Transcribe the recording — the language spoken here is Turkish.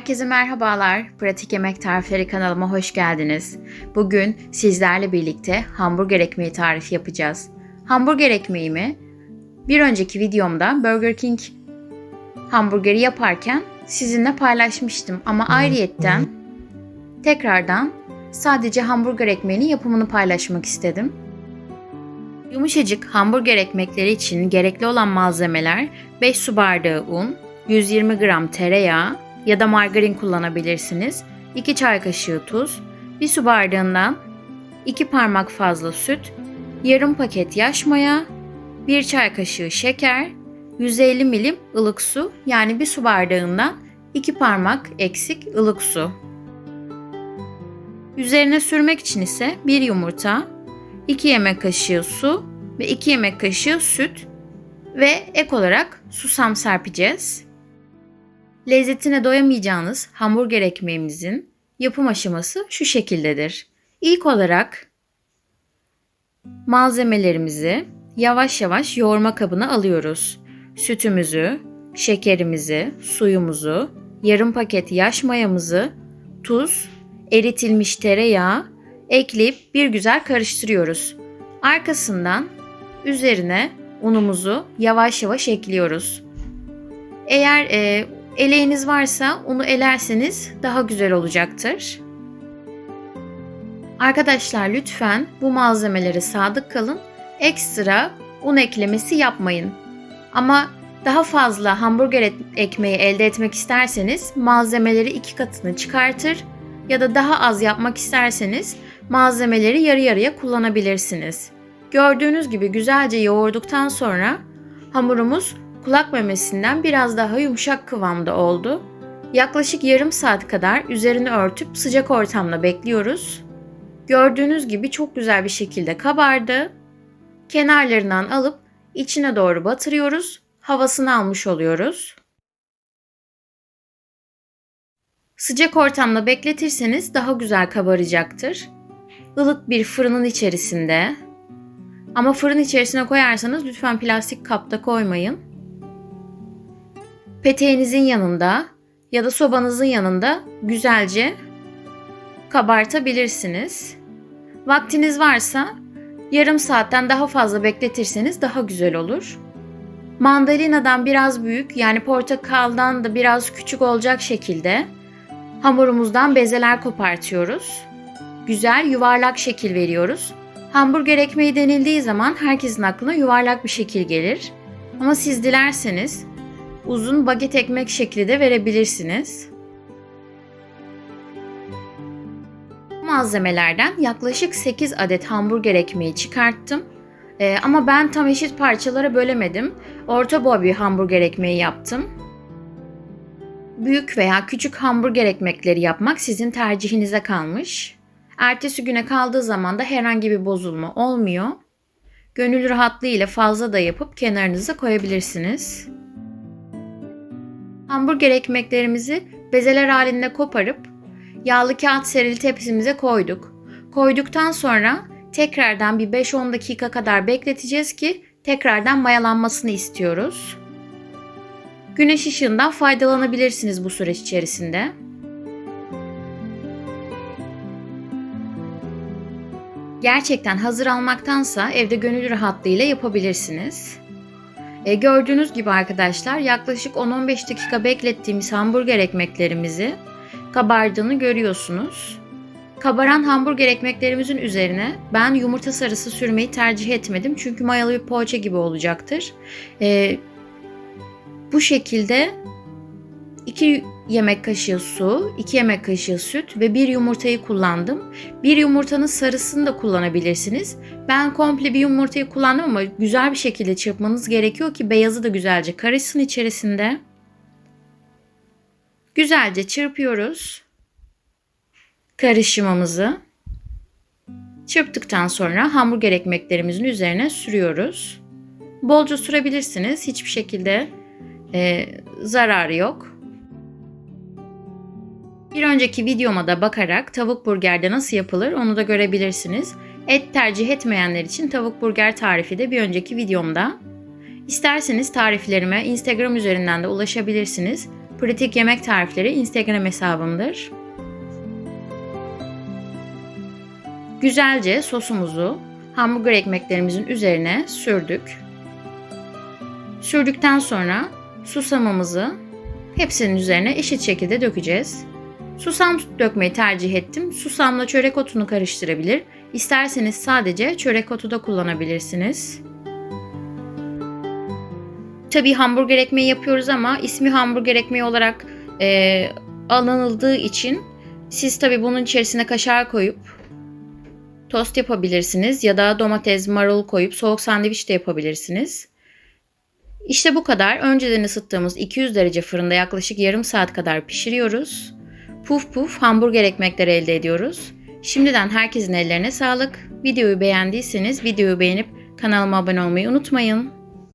Herkese merhabalar. Pratik Yemek Tarifleri kanalıma hoş geldiniz. Bugün sizlerle birlikte hamburger ekmeği tarifi yapacağız. Hamburger ekmeğimi bir önceki videomda Burger King hamburgeri yaparken sizinle paylaşmıştım ama ayrıyetten tekrardan sadece hamburger ekmeğinin yapımını paylaşmak istedim. Yumuşacık hamburger ekmekleri için gerekli olan malzemeler 5 su bardağı un, 120 gram tereyağı ya da margarin kullanabilirsiniz. 2 çay kaşığı tuz, 1 su bardağından 2 parmak fazla süt, yarım paket yaş maya, 1 çay kaşığı şeker, 150 milim ılık su yani 1 su bardağından 2 parmak eksik ılık su. Üzerine sürmek için ise 1 yumurta, 2 yemek kaşığı su ve 2 yemek kaşığı süt ve ek olarak susam serpeceğiz. Lezzetine doyamayacağınız hamburger ekmeğimizin yapım aşaması şu şekildedir. İlk olarak malzemelerimizi yavaş yavaş yoğurma kabına alıyoruz. Sütümüzü, şekerimizi, suyumuzu, yarım paket yaş mayamızı, tuz, eritilmiş tereyağı ekleyip bir güzel karıştırıyoruz. Arkasından üzerine unumuzu yavaş yavaş ekliyoruz. Eğer e, eleğiniz varsa unu elerseniz daha güzel olacaktır. Arkadaşlar lütfen bu malzemelere sadık kalın. Ekstra un eklemesi yapmayın. Ama daha fazla hamburger ekmeği elde etmek isterseniz malzemeleri iki katını çıkartır ya da daha az yapmak isterseniz malzemeleri yarı yarıya kullanabilirsiniz. Gördüğünüz gibi güzelce yoğurduktan sonra hamurumuz kulak memesinden biraz daha yumuşak kıvamda oldu. Yaklaşık yarım saat kadar üzerini örtüp sıcak ortamda bekliyoruz. Gördüğünüz gibi çok güzel bir şekilde kabardı. Kenarlarından alıp içine doğru batırıyoruz. Havasını almış oluyoruz. Sıcak ortamda bekletirseniz daha güzel kabaracaktır. Ilık bir fırının içerisinde ama fırın içerisine koyarsanız lütfen plastik kapta koymayın. Peteğinizin yanında ya da sobanızın yanında güzelce kabartabilirsiniz. Vaktiniz varsa yarım saatten daha fazla bekletirseniz daha güzel olur. Mandalinadan biraz büyük yani portakaldan da biraz küçük olacak şekilde hamurumuzdan bezeler kopartıyoruz. Güzel yuvarlak şekil veriyoruz. Hamburger ekmeği denildiği zaman herkesin aklına yuvarlak bir şekil gelir. Ama siz dilerseniz uzun baget ekmek şekli de verebilirsiniz. Malzemelerden yaklaşık 8 adet hamburger ekmeği çıkarttım. Ee, ama ben tam eşit parçalara bölemedim. Orta boy bir hamburger ekmeği yaptım. Büyük veya küçük hamburger ekmekleri yapmak sizin tercihinize kalmış. Ertesi güne kaldığı zaman da herhangi bir bozulma olmuyor. Gönül rahatlığı ile fazla da yapıp kenarınıza koyabilirsiniz. Hamburger ekmeklerimizi bezeler halinde koparıp yağlı kağıt serili tepsimize koyduk. Koyduktan sonra tekrardan bir 5-10 dakika kadar bekleteceğiz ki tekrardan mayalanmasını istiyoruz. Güneş ışığından faydalanabilirsiniz bu süreç içerisinde. Gerçekten hazır almaktansa evde gönül rahatlığıyla yapabilirsiniz. E, gördüğünüz gibi arkadaşlar yaklaşık 10-15 dakika beklettiğimiz hamburger ekmeklerimizi kabardığını görüyorsunuz. Kabaran hamburger ekmeklerimizin üzerine ben yumurta sarısı sürmeyi tercih etmedim. Çünkü mayalı bir poğaça gibi olacaktır. E, bu şekilde 2 yemek kaşığı su, 2 yemek kaşığı süt ve 1 yumurtayı kullandım. Bir yumurtanın sarısını da kullanabilirsiniz. Ben komple bir yumurtayı kullandım ama güzel bir şekilde çırpmanız gerekiyor ki beyazı da güzelce karışsın içerisinde. Güzelce çırpıyoruz karışımımızı. Çırptıktan sonra hamburger ekmeklerimizin üzerine sürüyoruz. Bolca sürebilirsiniz. Hiçbir şekilde e, zararı yok. Bir önceki videoma da bakarak tavuk burgerde nasıl yapılır onu da görebilirsiniz. Et tercih etmeyenler için tavuk burger tarifi de bir önceki videomda. İsterseniz tariflerime Instagram üzerinden de ulaşabilirsiniz. pratik yemek tarifleri Instagram hesabımdır. Güzelce sosumuzu hamburger ekmeklerimizin üzerine sürdük. Sürdükten sonra susamımızı hepsinin üzerine eşit şekilde dökeceğiz. Susam dökmeyi tercih ettim. Susamla çörek otunu karıştırabilir. İsterseniz sadece çörek otu da kullanabilirsiniz. Tabii hamburger ekmeği yapıyoruz ama ismi hamburger ekmeği olarak e, alınıldığı için siz tabii bunun içerisine kaşar koyup tost yapabilirsiniz ya da domates, marul koyup soğuk sandviç de yapabilirsiniz. İşte bu kadar. Önceden ısıttığımız 200 derece fırında yaklaşık yarım saat kadar pişiriyoruz. Puf puf hamburger ekmekleri elde ediyoruz. Şimdiden herkesin ellerine sağlık. Videoyu beğendiyseniz videoyu beğenip kanalıma abone olmayı unutmayın.